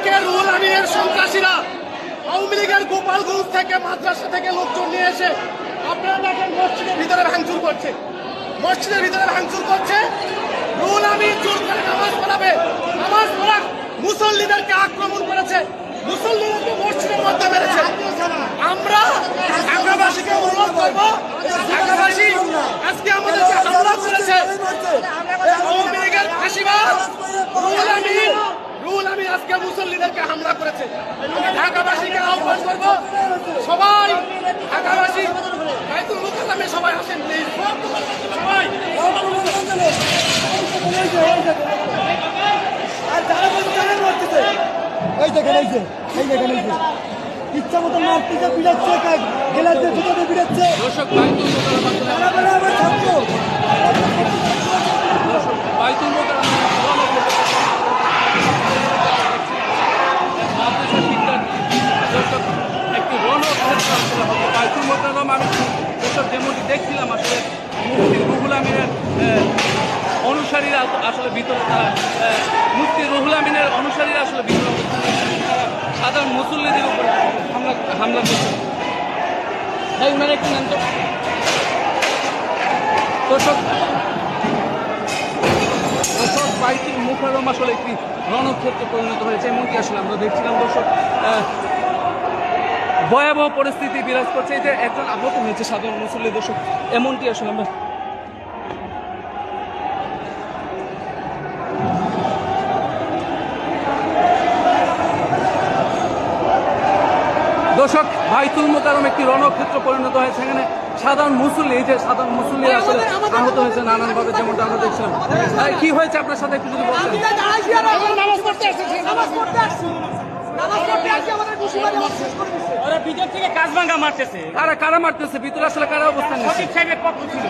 আজকে রুহুল আমিনের সন্ত্রাসীরা। আওয়ামী লীগের গোপালগঞ্জ থেকে, মাদ্রাসা থেকে লোকজন নিয়ে এসে আপনারা দেখেন মসজিদের ভিতরে ভাঙচুর করছে। মসজিদের ভিতরে ভাঙচুর করছে। রুহুল আমিন জোর করে নামাজ পড়াবে। নামাজ পড়া মুসল্লিদেরকে আক্রমণ করেছে। মুসল্লিদেরকে মসজিদের মধ্যে মেরেছে। আমরা ঢাকাবাসীকে অনুরোধ করব ঢাকাবাসী আজকে আমাদেরকে হামলা করেছে আওয়ামী লীগের ফাঁসিবাদ রুহুল আমিন রুহুল আমিন আজকে মুসল্লিদেরকে হামলা করেছে আমি ঢাকাবাসীকে আহ্বান করব সবাই ঢাকাবাসী বাইতুল সবাই আসেন প্লিজ সবাই আর যারা বলছে তারা মারতেছে এই দেখেন এই যে এই দেখেন এই যে। ইচ্ছা মতো মারতেছে বিড়াচ্ছে গেলাতে জুতোতে বিড়াচ্ছে দর্শক বাইতুল মোকাররম আসলে হবে বাইতুল মোকাররম আমি যেমনটি দেখছিলাম আসলে মুফতি রুহুল আমিনের অনুসারীরা আসলে ভিতরে তারা মুফতি রুহুল অনুসারীরা আসলে ভিতরে। তারা সাধারণ মুসল্লিদের উপর হামলা হামলা করছে ভাই উনারা একটু নেন তো দর্শক দর্শক বাইতুল মুখারম আসলে একটি রণক্ষেত্রে পরিণত হয়েছে এমনকি আসলে আমরা দেখছিলাম দর্শক ভয়াবহ পরিস্থিতি বিরাজ করছে। এতে একজন আহত হয়েছে সাধারণ মুসল্লি দর্শক এমনটি আসলে আমরা দর্শক বাইতুল মোকারম একটি রণক্ষেত্র পরিণত হয়েছে। এখানে সাধারণ মুসল্লি এই যে সাধারণ মুসল্লি আসলে আহত হয়েছে নানানভাবে যেমনটা আমরা দেখছিলাম। কি হয়েছে আপনার সাথে? একটু যদি বলতেন। ওরা ভিতর থেকে কাজ ভাঙ্গা মারতেছে। কারা কারা মারতেছে? ভিতরে আসলে কারা অবস্থান সঠিক সাহেবের পক্ষ ছিল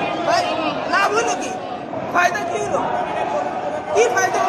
লাভ হলো কি? ফায়দা কি হলো? কি ফায়দা